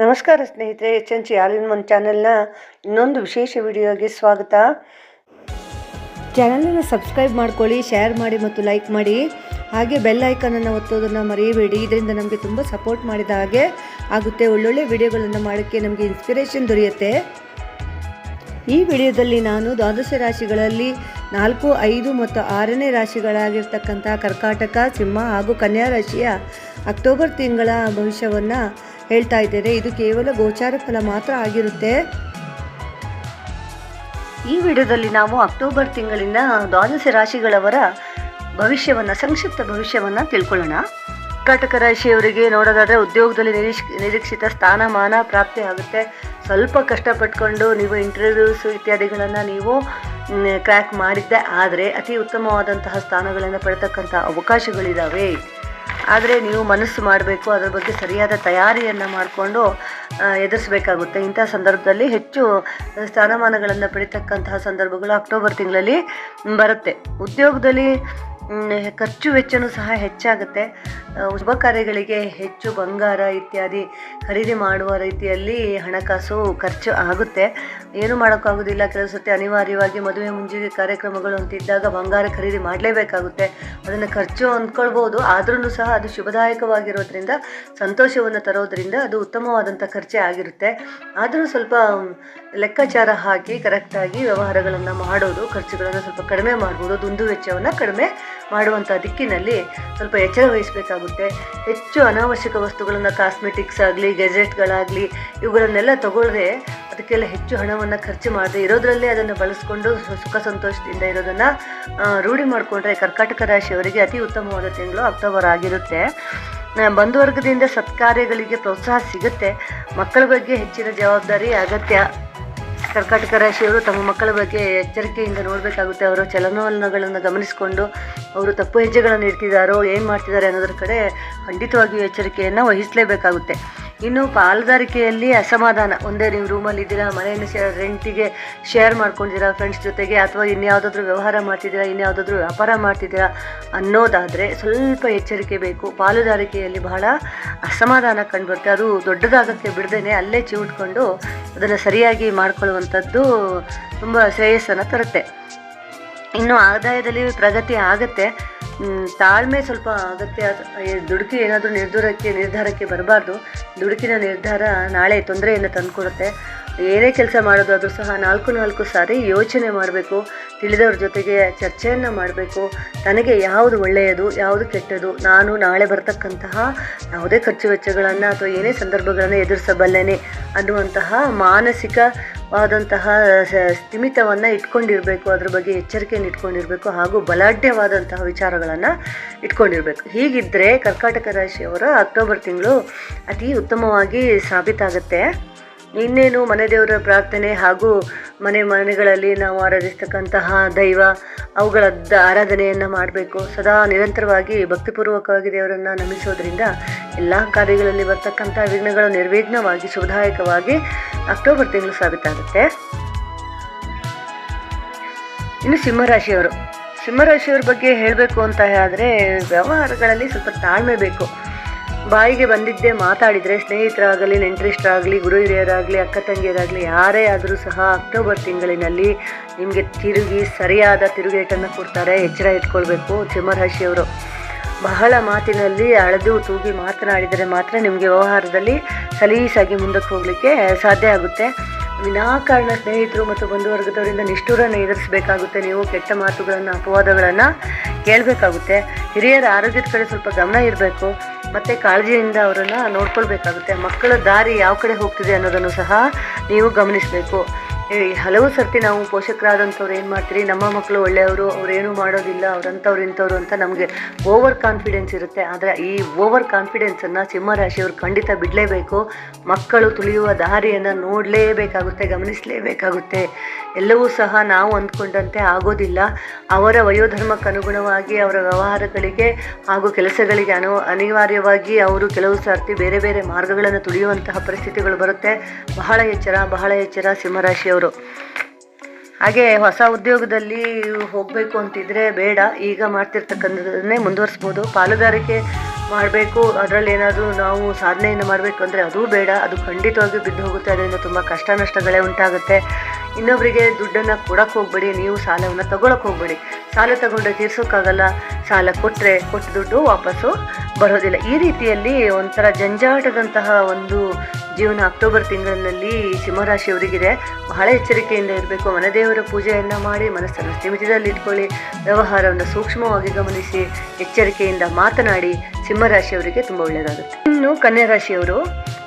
ನಮಸ್ಕಾರ ಸ್ನೇಹಿತರೆ, H N C all one ಚಾನೆಲ್ನ ಇನ್ನೊಂದು ವಿಶೇಷ ವಿಡಿಯೋಗೆ ಸ್ವಾಗತ. ಚಾನಲನ್ನು ಸಬ್ಸ್ಕ್ರೈಬ್ ಮಾಡ್ಕೊಳ್ಳಿ, ಶೇರ್ ಮಾಡಿ ಮತ್ತು ಲೈಕ್ ಮಾಡಿ. ಹಾಗೆ ಬೆಲ್ ಐಕನನ್ನು ಒತ್ತೋದನ್ನು ಮರೆಯಬೇಡಿ. ಇದರಿಂದ ನಮಗೆ ತುಂಬ ಸಪೋರ್ಟ್ ಮಾಡಿದ ಹಾಗೆ ಆಗುತ್ತೆ. ಒಳ್ಳೊಳ್ಳೆ ವಿಡಿಯೋಗಳನ್ನು ಮಾಡೋಕ್ಕೆ ನಮಗೆ ಇನ್ಸ್ಪಿರೇಷನ್ ದೊರೆಯುತ್ತೆ. ಈ ವಿಡಿಯೋದಲ್ಲಿ ನಾನು ದ್ವಾದಶ ರಾಶಿಗಳಲ್ಲಿ ನಾಲ್ಕು, ಐದು ಮತ್ತು ಆರನೇ ರಾಶಿಗಳಾಗಿರ್ತಕ್ಕಂಥ ಕರ್ಕಾಟಕ, ಸಿಂಹ ಹಾಗೂ ಕನ್ಯಾ ರಾಶಿಯ ಅಕ್ಟೋಬರ್ ತಿಂಗಳ ಭವಿಷ್ಯವನ್ನು ಹೇಳ್ತಾ ಇದ್ದೇನೆ, ಇದು ಕೇವಲ ಗೋಚಾರ ಫಲ ಮಾತ್ರ ಆಗಿರುತ್ತೆ. ಈ ವಿಡಿಯೋದಲ್ಲಿ ನಾವು ಅಕ್ಟೋಬರ್ ತಿಂಗಳಿನ ದ್ವಾದಶ ರಾಶಿಗಳವರ ಭವಿಷ್ಯವನ್ನು, ಸಂಕ್ಷಿಪ್ತ ಭವಿಷ್ಯವನ್ನು ತಿಳ್ಕೊಳ್ಳೋಣ. ಕರ್ಕಾಟಕ ರಾಶಿಯವರಿಗೆ ನೋಡೋದಾದರೆ ಉದ್ಯೋಗದಲ್ಲಿ ನಿರೀಕ್ಷ, ನಿರೀಕ್ಷಿತ ಸ್ಥಾನಮಾನ ಪ್ರಾಪ್ತಿ ಆಗುತ್ತೆ. ಸ್ವಲ್ಪ ಕಷ್ಟಪಟ್ಕೊಂಡು ನೀವು ಇಂಟರ್ವ್ಯೂಸ್ ಇತ್ಯಾದಿಗಳನ್ನು ನೀವು ಕ್ರ್ಯಾಕ್ ಮಾಡಿದ್ದೆ, ಆದರೆ ಅತಿ ಉತ್ತಮವಾದಂತಹ ಸ್ಥಾನಗಳನ್ನು ಪಡೆತಕ್ಕಂಥ ಅವಕಾಶಗಳಿದ್ದಾವೆ ಆದರೆ ನೀವು ಮನಸ್ಸು ಮಾಡಬೇಕು, ಅದರ ಬಗ್ಗೆ ಸರಿಯಾದ ತಯಾರಿಯನ್ನು ಮಾಡಿಕೊಂಡು ಎದುರಿಸಬೇಕಾಗುತ್ತೆ. ಇಂಥ ಸಂದರ್ಭದಲ್ಲಿ ಹೆಚ್ಚು ಸ್ಥಾನಮಾನಗಳನ್ನು ಪಡಿತಕ್ಕಂತಹ ಸಂದರ್ಭಗಳು ಅಕ್ಟೋಬರ್ ತಿಂಗಳಲ್ಲಿ ಬರುತ್ತೆ. ಉದ್ಯೋಗದಲ್ಲಿ ಖರ್ಚು ವೆಚ್ಚನೂ ಸಹ ಹೆಚ್ಚಾಗುತ್ತೆ. ಶುಭ ಕಾರ್ಯಗಳಿಗೆ ಹೆಚ್ಚು ಬಂಗಾರ ಇತ್ಯಾದಿ ಖರೀದಿ ಮಾಡುವ ರೀತಿಯಲ್ಲಿ ಹಣಕಾಸು ಖರ್ಚು ಆಗುತ್ತೆ. ಏನು ಮಾಡೋಕ್ಕಾಗೋದಿಲ್ಲ ಕೆಲವು ಸತಿ ಅನಿವಾರ್ಯವಾಗಿ ಮದುವೆ ಮುಂಜಿಗೆ ಕಾರ್ಯಕ್ರಮಗಳು ಅಂತಿದ್ದಾಗ ಬಂಗಾರ ಖರೀದಿ ಮಾಡಲೇಬೇಕಾಗುತ್ತೆ. ಅದನ್ನು ಖರ್ಚು ಅಂದ್ಕೊಳ್ಬೋದು. ಆದ್ರೂ ಸಹ ಅದು ಶುಭದಾಯಕವಾಗಿರೋದ್ರಿಂದ, ಸಂತೋಷವನ್ನು ತರೋದ್ರಿಂದ ಅದು ಉತ್ತಮವಾದಂಥ ಖರ್ಚೆ ಆಗಿರುತ್ತೆ. ಆದರೂ ಸ್ವಲ್ಪ ಲೆಕ್ಕಾಚಾರ ಹಾಕಿ ಕರೆಕ್ಟಾಗಿ ವ್ಯವಹಾರಗಳನ್ನು ಮಾಡೋದು, ಖರ್ಚುಗಳನ್ನು ಸ್ವಲ್ಪ ಕಡಿಮೆ ಮಾಡ್ಬೋದು. ದುಂದು ವೆಚ್ಚವನ್ನು ಕಡಿಮೆ ಮಾಡುವಂಥ ದಿಕ್ಕಿನಲ್ಲಿ ಸ್ವಲ್ಪ ಎಚ್ಚರ ವಹಿಸಬೇಕಾಗುತ್ತೆ. ಹೆಚ್ಚು ಅನಾವಶ್ಯಕ ವಸ್ತುಗಳನ್ನು ಕಾಸ್ಮೆಟಿಕ್ಸ್ ಆಗಲಿ ಗೆಜೆಟ್ಗಳಾಗಲಿ ಇವುಗಳನ್ನೆಲ್ಲ ತಗೊಳ್ಳದೆ ಅದಕ್ಕೆಲ್ಲ ಹೆಚ್ಚು ಹಣವನ್ನು ಖರ್ಚು ಮಾಡದೆ ಇರೋದ್ರಲ್ಲಿ ಅದನ್ನು ಬಳಸ್ಕೊಂಡು ಸುಖ ಸಂತೋಷದಿಂದ ಇರೋದನ್ನು ರೂಢಿ ಮಾಡಿಕೊಂಡ್ರೆ ಕರ್ಕಾಟಕ ರಾಶಿಯವರಿಗೆ ಅತಿ ಉತ್ತಮವಾದ ತಿಂಗಳು ಅಕ್ಟೋಬರ್ ಆಗಿರುತ್ತೆ. ಬಂಧುವರ್ಗದಿಂದ ಸತ್ಕಾರ್ಯಗಳಿಗೆ ಪ್ರೋತ್ಸಾಹ ಸಿಗುತ್ತೆ. ಮಕ್ಕಳ ಬಗ್ಗೆ ಹೆಚ್ಚಿನ ಜವಾಬ್ದಾರಿ, ಅಗತ್ಯ. ಕರ್ಕಾಟಕ ರಾಶಿಯವರು ತಮ್ಮ ಮಕ್ಕಳ ಬಗ್ಗೆ ಎಚ್ಚರಿಕೆಯಿಂದ ನೋಡಬೇಕಾಗುತ್ತೆ. ಅವರ ಚಲನವಲನಗಳನ್ನು ಗಮನಿಸಿಕೊಂಡು ಅವರು ತಪ್ಪು ಹೆಜ್ಜೆಗಳನ್ನು ಇಡ್ತಿದ್ದಾರೋ ಏನು ಮಾಡ್ತಿದ್ದಾರೆ ಅನ್ನೋದ್ರ ಕಡೆ ಖಂಡಿತವಾಗಿಯೂ ಎಚ್ಚರಿಕೆಯನ್ನು ವಹಿಸಲೇಬೇಕಾಗುತ್ತೆ. ಇನ್ನು ಪಾಲುದಾರಿಕೆಯಲ್ಲಿ ಅಸಮಾಧಾನ. ಒಂದೇ ನೀವು ರೂಮಲ್ಲಿ ಇದ್ದೀರಾ ಮನೆಯನ್ನು ಶೇ ರೆಂಟಿಗೆ ಶೇರ್ ಮಾಡ್ಕೊಂಡಿದ್ದೀರಾ ಫ್ರೆಂಡ್ಸ್ ಜೊತೆಗೆ ಅಥವಾ ಇನ್ಯಾವುದಾದ್ರೂ ವ್ಯವಹಾರ ಮಾಡ್ತಿದ್ದೀರಾ, ಇನ್ಯಾವುದಾದ್ರೂ ವ್ಯಾಪಾರ ಮಾಡ್ತಿದ್ದೀರಾ ಅನ್ನೋದಾದರೆ ಸ್ವಲ್ಪ ಎಚ್ಚರಿಕೆ ಬೇಕು. ಪಾಲುದಾರಿಕೆಯಲ್ಲಿ ಬಹಳ ಅಸಮಾಧಾನ ಕಂಡುಬರುತ್ತೆ. ಅದು ದೊಡ್ಡದಾಗಕ್ಕೆ ಬಿಡದೇನೆ ಅಲ್ಲೇ ಚಿವುಟ್ಕೊಂಡು ಅದನ್ನು ಸರಿಯಾಗಿ ಮಾಡ್ಕೊಳ್ಳುವಂಥದ್ದು ತುಂಬ ಶ್ರೇಯಸ್ಸನ್ನು ತರುತ್ತೆ. ಇನ್ನು ಆದಾಯದಲ್ಲಿ ಪ್ರಗತಿ ಆಗುತ್ತೆ. ತಾಳ್ಮೆ ಸ್ವಲ್ಪ ಅಗತ್ಯ ದುಡುಕಿ ಏನಾದರೂ ನಿರ್ಧಾರಕ್ಕೆ ನಿರ್ಧಾರಕ್ಕೆ ಬರಬಾರ್ದು. ದುಡುಕಿನ ನಿರ್ಧಾರ ನಾಳೆ ತೊಂದರೆಯನ್ನು ತಂದುಕೊಡುತ್ತೆ. ಏನೇ ಕೆಲಸ ಮಾಡೋದಾದರೂ ಸಹ ನಾಲ್ಕು ನಾಲ್ಕು ಸಾರಿ ಯೋಚನೆ ಮಾಡಬೇಕು. ತಿಳಿದವ್ರ ಜೊತೆಗೆ ಚರ್ಚೆಯನ್ನು ಮಾಡಬೇಕು. ತನಗೆ ಯಾವುದು ಒಳ್ಳೆಯದು, ಯಾವುದು ಕೆಟ್ಟದು, ನಾನು ನಾಳೆ ಬರ್ತಕ್ಕಂತಹ ಯಾವುದೇ ಖರ್ಚು ವೆಚ್ಚಗಳನ್ನು ಅಥವಾ ಏನೇ ಸಂದರ್ಭಗಳನ್ನು ಎದುರಿಸಬಲ್ಲೇನೆ ಅನ್ನುವಂತಹ ಮಾನಸಿಕವಾದಂತಹ ಸ- ಸ್ಥಿಮಿತವನ್ನು ಇಟ್ಕೊಂಡಿರಬೇಕು, ಅದ್ರ ಬಗ್ಗೆ ಎಚ್ಚರಿಕೆಯನ್ನು ಇಟ್ಕೊಂಡಿರಬೇಕು ಹಾಗೂ ಬಲಾಢ್ಯವಾದಂತಹ ವಿಚಾರಗಳನ್ನು ಇಟ್ಕೊಂಡಿರಬೇಕು. ಹೀಗಿದ್ದರೆ ಕರ್ಕಾಟಕ ರಾಶಿಯವರ ಅಕ್ಟೋಬರ್ ತಿಂಗಳು ಅತಿ ಉತ್ತಮವಾಗಿ ಸಾಬೀತಾಗುತ್ತೆ. ಇನ್ನೇನು ಮನೆ ದೇವರ ಪ್ರಾರ್ಥನೆ ಹಾಗೂ ಮನೆ ಮನೆಗಳಲ್ಲಿ ನಾವು ಆರಾಧಿಸ್ತಕ್ಕಂತಹ ದೈವ, ಅವುಗಳ ಆರಾಧನೆಯನ್ನು ಮಾಡಬೇಕು. ಸದಾ ನಿರಂತರವಾಗಿ ಭಕ್ತಿಪೂರ್ವಕವಾಗಿ ದೇವರನ್ನು ನಮಿಸೋದ್ರಿಂದ ಎಲ್ಲ ಕಾರ್ಯಗಳಲ್ಲಿ ಬರ್ತಕ್ಕಂಥ ವಿಘ್ನಗಳು ನಿರ್ವಿಘ್ನವಾಗಿ, ಶುಭದಾಯಕವಾಗಿ ಅಕ್ಟೋಬರ್ ತಿಂಗಳು ಸಾಬೀತಾಗುತ್ತೆ. ಇನ್ನು ಸಿಂಹರಾಶಿಯವರು. ಸಿಂಹರಾಶಿಯವ್ರ ಬಗ್ಗೆ ಹೇಳಬೇಕು ಅಂತ ಆದರೆ ವ್ಯವಹಾರಗಳಲ್ಲಿ ಸ್ವಲ್ಪ ತಾಳ್ಮೆ ಬೇಕು. ಬಾಯಿಗೆ ಬಂದಿದ್ದೇ ಮಾತಾಡಿದರೆ ಸ್ನೇಹಿತರಾಗಲಿ, ನೆಂಟರಿಷ್ಟರಾಗಲಿ, ಗುರು ಹಿರಿಯರಾಗಲಿ, ಅಕ್ಕ ತಂಗಿಯರಾಗಲಿ, ಯಾರೇ ಆದರೂ ಸಹ ಅಕ್ಟೋಬರ್ ತಿಂಗಳಿನಲ್ಲಿ ನಿಮಗೆ ತಿರುಗಿ ಸರಿಯಾದ ತಿರುಗೇಟನ್ನು ಕೊಡ್ತಾರೆ, ಎಚ್ಚರ ಇಟ್ಕೊಳ್ಬೇಕು ಸಿಂಹರಾಶಿಯವರು. ಬಹಳ ಮಾತಿನಲ್ಲಿ ಅಳೆದು ತೂಗಿ ಮಾತನಾಡಿದರೆ ಮಾತ್ರ ನಿಮಗೆ ವ್ಯವಹಾರದಲ್ಲಿ ಸಲೀಸಾಗಿ ಮುಂದಕ್ಕೆ ಹೋಗಲಿಕ್ಕೆ ಸಾಧ್ಯ ಆಗುತ್ತೆ. ವಿನಾಕಾರಣ ಸ್ನೇಹಿತರು ಮತ್ತು ಬಂಧುವರ್ಗದವರಿಂದ ನಿಷ್ಠೂರನ್ನು ಎದುರಿಸಬೇಕಾಗುತ್ತೆ. ನೀವು ಕೆಟ್ಟ ಮಾತುಗಳನ್ನು, ಅಪವಾದಗಳನ್ನು ಕೇಳಬೇಕಾಗುತ್ತೆ. ಹಿರಿಯರ ಆರೋಗ್ಯದ ಕಡೆ ಸ್ವಲ್ಪ ಗಮನ ಇರಬೇಕು. ಮತ್ತು ಕಾಳಜಿಯಿಂದ ಅವರನ್ನು ನೋಡ್ಕೊಳ್ಬೇಕಾಗುತ್ತೆ. ಮಕ್ಕಳ ದಾರಿ ಯಾವ ಕಡೆ ಹೋಗ್ತಿದೆ ಅನ್ನೋದನ್ನು ಸಹ ನೀವು ಗಮನಿಸಬೇಕು. ಹಲವು ಸರ್ತಿ ನಾವು ಪೋಷಕರಾದಂಥವ್ರು ಏನು ಮಾಡ್ತೀರಿ? ನಮ್ಮ ಮಕ್ಕಳು ಒಳ್ಳೆಯವರು, ಅವರೇನು ಮಾಡೋದಿಲ್ಲ, ಅವ್ರಂಥವ್ರು ಇಂಥವ್ರು ಅಂತ ನಮಗೆ ಓವರ್ ಕಾನ್ಫಿಡೆನ್ಸ್ ಇರುತ್ತೆ. ಆದರೆ ಈ ಓವರ್ ಕಾನ್ಫಿಡೆನ್ಸನ್ನು ಸಿಂಹರಾಶಿಯವರು ಖಂಡಿತ ಬಿಡಲೇಬೇಕು. ಮಕ್ಕಳು ತುಳಿಯುವ ದಾರಿಯನ್ನು ನೋಡಲೇಬೇಕಾಗುತ್ತೆ, ಗಮನಿಸಲೇಬೇಕಾಗುತ್ತೆ. ಎಲ್ಲವೂ ಸಹ ನಾವು ಅಂದ್ಕೊಂಡಂತೆ ಆಗೋದಿಲ್ಲ. ಅವರ ವಯೋಧರ್ಮಕ್ಕೆ ಅನುಗುಣವಾಗಿ, ಅವರ ವ್ಯವಹಾರಗಳಿಗೆ ಹಾಗೂ ಕೆಲಸಗಳಿಗೆ ಅನು, ಅನಿವಾರ್ಯವಾಗಿ ಅವರು ಕೆಲವು ಸರ್ತಿ ಬೇರೆ ಬೇರೆ ಮಾರ್ಗಗಳನ್ನು ತುಳಿಯುವಂತಹ ಪರಿಸ್ಥಿತಿಗಳು ಬರುತ್ತೆ. ಬಹಳ ಎಚ್ಚರ ಬಹಳ ಎಚ್ಚರ ಸಿಂಹರಾಶಿಯವರು ಹಾಗೆ ಹೊಸ ಉದ್ಯೋಗದಲ್ಲಿ ಹೋಗಬೇಕು ಅಂತಿದ್ರೆ ಬೇಡ. ಈಗ ಮಾಡ್ತಿರ್ತಕ್ಕಂಥದ್ದನ್ನೇ ಮುಂದುವರಿಸ್ಬೋದು. ಪಾಲುದಾರಿಕೆ ಮಾಡಬೇಕು. ಅದರಲ್ಲಿ ಏನಾದರೂ ನಾವು ಸಾಧನೆಯನ್ನು ಮಾಡಬೇಕು ಅಂದರೆ ಅದೂ ಬೇಡ. ಅದು ಖಂಡಿತವಾಗಿ ಬಿದ್ದು ಹೋಗುತ್ತೆ. ಅದರಿಂದ ತುಂಬ ಕಷ್ಟ ನಷ್ಟಗಳೇ ಉಂಟಾಗುತ್ತೆ. ಇನ್ನೊಬ್ಬರಿಗೆ ದುಡ್ಡನ್ನು ಕೊಡಕ್ಕೆ ಹೋಗ್ಬೇಡಿ. ನೀವು ಸಾಲವನ್ನು ತಗೊಳಕ್ಕೆ ಹೋಗ್ಬೇಡಿ. ಸಾಲ ತಗೊಂಡ್ರೆ ತೀರ್ಸೋಕ್ಕಾಗಲ್ಲ. ಸಾಲ ಕೊಟ್ಟರೆ ಕೊಟ್ಟ ದುಡ್ಡು ವಾಪಸ್ಸು ಬರೋದಿಲ್ಲ. ಈ ರೀತಿಯಲ್ಲಿ ಒಂಥರ ಜಂಜಾಟದಂತಹ ಒಂದು ಜೀವನ ಅಕ್ಟೋಬರ್ ತಿಂಗಳಿನಲ್ಲಿ ಸಿಂಹರಾಶಿಯವರಿಗಿದೆ. ಬಹಳ ಎಚ್ಚರಿಕೆಯಿಂದ ಇರಬೇಕು. ಮನದೇವರ ಪೂಜೆಯನ್ನು ಮಾಡಿ, ಮನಸ್ಸನ್ನು ಸ್ಥಿಮಿತದಲ್ಲಿ ಇಟ್ಕೊಳ್ಳಿ. ವ್ಯವಹಾರವನ್ನು ಸೂಕ್ಷ್ಮವಾಗಿ ಗಮನಿಸಿ, ಎಚ್ಚರಿಕೆಯಿಂದ ಮಾತನಾಡಿ, ಸಿಂಹರಾಶಿಯವರಿಗೆ ತುಂಬ ಒಳ್ಳೆಯದಾಗುತ್ತೆ. ಇನ್ನು ಕನ್ಯಾ ರಾಶಿಯವರು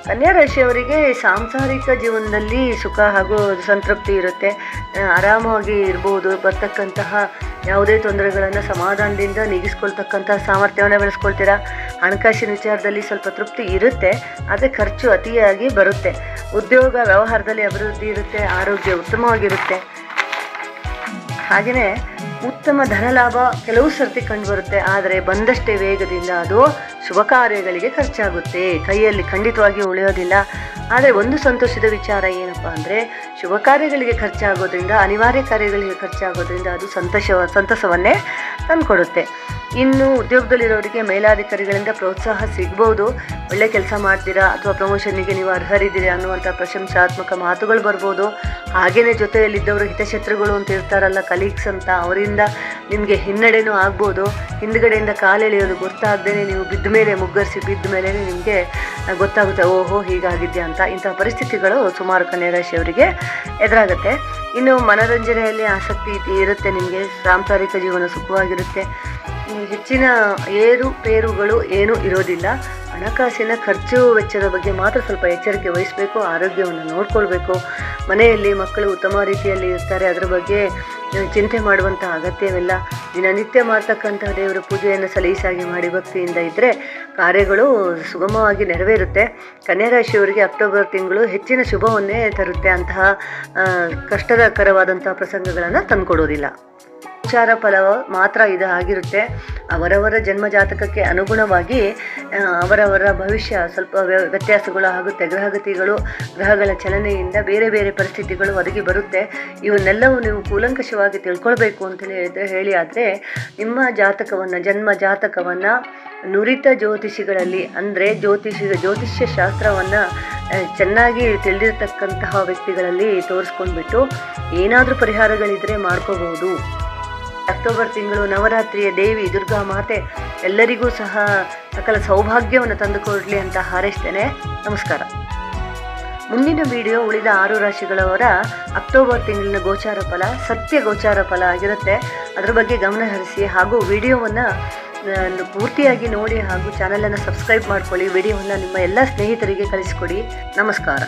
ಕನ್ಯಾ ರಾಶಿಯವರಿಗೆ ಸಾಂಸಾರಿಕ ಜೀವನದಲ್ಲಿ ಸುಖ ಹಾಗೂ ಸಂತೃಪ್ತಿ ಇರುತ್ತೆ. ಆರಾಮವಾಗಿ ಇರ್ಬೋದು, ಬರ್ತಕ್ಕಂತಹ ಯಾವುದೇ ತೊಂದರೆಗಳನ್ನು ಸಮಾಧಾನದಿಂದ ನೀಗಿಸ್ಕೊಳ್ತಕ್ಕಂಥ ಸಾಮರ್ಥ್ಯವನ್ನು ಬೆಳೆಸ್ಕೊಳ್ತೀರಾ? ಹಣಕಾಸಿನ ವಿಚಾರದಲ್ಲಿ ಸ್ವಲ್ಪ ತೃಪ್ತಿ ಇರುತ್ತೆ, ಆದರೆ ಖರ್ಚು ಅತಿಯಾಗಿ ಬರುತ್ತೆ. ಉದ್ಯೋಗ ವ್ಯವಹಾರದಲ್ಲಿ ಅಭಿವೃದ್ಧಿ ಇರುತ್ತೆ, ಆರೋಗ್ಯ ಉತ್ತಮವಾಗಿರುತ್ತೆ. ಹಾಗೆಯೇ ಉತ್ತಮ ಧನ ಲಾಭ ಕೆಲವು ಸರ್ತಿ ಕಂಡುಬರುತ್ತೆ, ಆದರೆ ಬಂದಷ್ಟೇ ವೇಗದಿಂದ ಅದು ಶುಭ ಕಾರ್ಯಗಳಿಗೆ ಖರ್ಚಾಗುತ್ತೆ. ಕೈಯಲ್ಲಿ ಖಂಡಿತವಾಗಿ ಉಳಿಯೋದಿಲ್ಲ. ಆದರೆ ಒಂದು ಸಂತೋಷದ ವಿಚಾರ ಏನಪ್ಪ ಅಂದರೆ ಶುಭ ಕಾರ್ಯಗಳಿಗೆ ಖರ್ಚಾಗೋದ್ರಿಂದ, ಅನಿವಾರ್ಯ ಕಾರ್ಯಗಳಿಗೆ ಖರ್ಚಾಗೋದ್ರಿಂದ ಅದು ಸಂತೋಷ, ಸಂತಸವನ್ನೇ ತಂದುಕೊಡುತ್ತೆ. ಇನ್ನು ಉದ್ಯೋಗದಲ್ಲಿರೋರಿಗೆ ಮೇಲಾಧಿಕಾರಿಗಳಿಂದ ಪ್ರೋತ್ಸಾಹ ಸಿಗ್ಬೋದು. ಒಳ್ಳೆ ಕೆಲಸ ಮಾಡ್ತೀರಾ? ಅಥವಾ ಪ್ರಮೋಷನ್ನಿಗೆ ನೀವು ಅರ್ಹರಿದ್ದೀರಾ ಅನ್ನುವಂಥ ಪ್ರಶಂಸಾತ್ಮಕ ಮಾತುಗಳು ಬರ್ಬೋದು. ಹಾಗೆಯೇ ಜೊತೆಯಲ್ಲಿದ್ದವರು ಹಿತಶತ್ರುಗಳು ಅಂತ ಇರ್ತಾರಲ್ಲ ಕಲೀಗ್ಸ್ ಅಂತ, ಅವರಿಂದ ನಿಮಗೆ ಹಿನ್ನಡೆನೂ ಆಗ್ಬೋದು. ಹಿಂದ್ಗಡೆಯಿಂದ ಕಾಲೆಳೆಯೋದು ಗೊತ್ತಾಗ್ದೇ ನೀವು ಬಿದ್ದ ಮೇಲೆ ಮುಗ್ಗರಿಸಿ ಬಿದ್ದ ಮೇಲೆ ನಿಮಗೆ ಗೊತ್ತಾಗುತ್ತೆ, ಓಹೋ, ಹೀಗಾಗಿದ್ಯಾ ಅಂತ. ಇಂಥ ಪರಿಸ್ಥಿತಿಗಳು ಸುಮಾರು ಕನ್ಯಾ ರಾಶಿಯವರಿಗೆ ಎದುರಾಗುತ್ತೆ. ಇನ್ನು ಮನೋರಂಜನೆಯಲ್ಲಿ ಆಸಕ್ತಿ ಇರುತ್ತೆ ನಿಮಗೆ. ಸಾಂಸಾರಿಕ ಜೀವನ ಸುಖವಾಗಿರುತ್ತೆ. ಹೆಚ್ಚಿನ ಹೆಚ್ಚಿನ ಏರುಪೇರುಗಳು ಏನೂ ಇರೋದಿಲ್ಲ. ಹಣಕಾಸಿನ ಖರ್ಚು ವೆಚ್ಚದ ಬಗ್ಗೆ ಮಾತ್ರ ಸ್ವಲ್ಪ ಎಚ್ಚರಿಕೆ ವಹಿಸಬೇಕು, ಆರೋಗ್ಯವನ್ನು ನೋಡ್ಕೊಳ್ಬೇಕು. ಮನೆಯಲ್ಲಿ ಮಕ್ಕಳು ಉತ್ತಮ ರೀತಿಯಲ್ಲಿ ಇರ್ತಾರೆ, ಅದರ ಬಗ್ಗೆ ಚಿಂತೆ ಮಾಡುವಂಥ ಅಗತ್ಯವಿಲ್ಲ. ದಿನನಿತ್ಯ ಮಾಡ್ತಕ್ಕಂಥ ದೇವರ ಪೂಜೆಯನ್ನು ಸಲೀಸಾಗಿ ಮಾಡಿ ಭಕ್ತಿಯಿಂದ ಇದ್ದರೆ ಕಾರ್ಯಗಳು ಸುಗಮವಾಗಿ ನೆರವೇರುತ್ತೆ. ಕನ್ಯಾ ರಾಶಿಯವರಿಗೆ ಅಕ್ಟೋಬರ್ ತಿಂಗಳು ಹೆಚ್ಚಿನ ಶುಭವನ್ನೇ ತರುತ್ತೆ. ಅಂತಹ ಕಷ್ಟದಕರವಾದಂತಹ ಪ್ರಸಂಗಗಳನ್ನು ತಂದುಕೊಡೋದಿಲ್ಲ. ಉಪಚಾರ ಫಲ ಮಾತ್ರ ಇದು ಆಗಿರುತ್ತೆ. ಅವರವರ ಜನ್ಮ ಜಾತಕಕ್ಕೆ ಅನುಗುಣವಾಗಿ ಅವರವರ ಭವಿಷ್ಯ ಸ್ವಲ್ಪ ವ್ಯ- ವ್ಯತ್ಯಾಸಗಳು ಆಗುತ್ತೆ. ಗ್ರಹಗತಿಗಳು, ಗ್ರಹಗಳ ಚಲನೆಯಿಂದ ಬೇರೆ ಬೇರೆ ಪರಿಸ್ಥಿತಿಗಳು ಒದಗಿ ಬರುತ್ತೆ. ಇವನ್ನೆಲ್ಲವೂ ನೀವು ಕೂಲಂಕಷವಾಗಿ ತಿಳ್ಕೊಳ್ಬೇಕು ಅಂತೇಳಿ ಹೇಳಿ ಆದರೆ, ನಿಮ್ಮ ಜಾತಕವನ್ನು, ಜನ್ಮ ಜಾತಕವನ್ನು ನುರಿತ ಜ್ಯೋತಿಷಿಗಳಲ್ಲಿ, ಅಂದರೆ ಜ್ಯೋತಿಷಿ, ಜ್ಯೋತಿಷ್ಯ ಶಾಸ್ತ್ರವನ್ನು ಚೆನ್ನಾಗಿ ತಿಳಿದಿರ್ತಕ್ಕಂತಹ ವ್ಯಕ್ತಿಗಳಲ್ಲಿ ತೋರಿಸ್ಕೊಂಡ್ಬಿಟ್ಟು ಏನಾದರೂ ಪರಿಹಾರಗಳಿದ್ದರೆ ಮಾಡ್ಕೋಬಹುದು ಅಕ್ಟೋಬರ್ ತಿಂಗಳು ನವರಾತ್ರಿಯ ದೇವಿ ದುರ್ಗಾ ಮಾತೆ, ಎಲ್ಲರಿಗೂ ಸಹ ಸಕಲ ಸೌಭಾಗ್ಯವನ್ನು ತಂದುಕೊಡಲಿ ಅಂತ ಹಾರೈಸ್ತೇನೆ. ನಮಸ್ಕಾರ. ಮುಂದಿನ ವಿಡಿಯೋ ಉಳಿದ ಆರು ರಾಶಿಗಳವರ ಅಕ್ಟೋಬರ್ ತಿಂಗಳಿನ ಗೋಚಾರ ಫಲ, ಸತ್ಯ ಗೋಚಾರ ಫಲ ಆಗಿರುತ್ತೆ. ಅದರ ಬಗ್ಗೆ ಗಮನ ಹರಿಸಿ ಹಾಗೂ ವಿಡಿಯೋವನ್ನು ಪೂರ್ತಿಯಾಗಿ ನೋಡಿ ಹಾಗೂ ಚಾನಲನ್ನು ಸಬ್ಸ್ಕ್ರೈಬ್ ಮಾಡ್ಕೊಳ್ಳಿ. ವಿಡಿಯೋವನ್ನು ನಿಮ್ಮ ಎಲ್ಲ ಸ್ನೇಹಿತರಿಗೆ ಕಳಿಸಿಕೊಡಿ. ನಮಸ್ಕಾರ.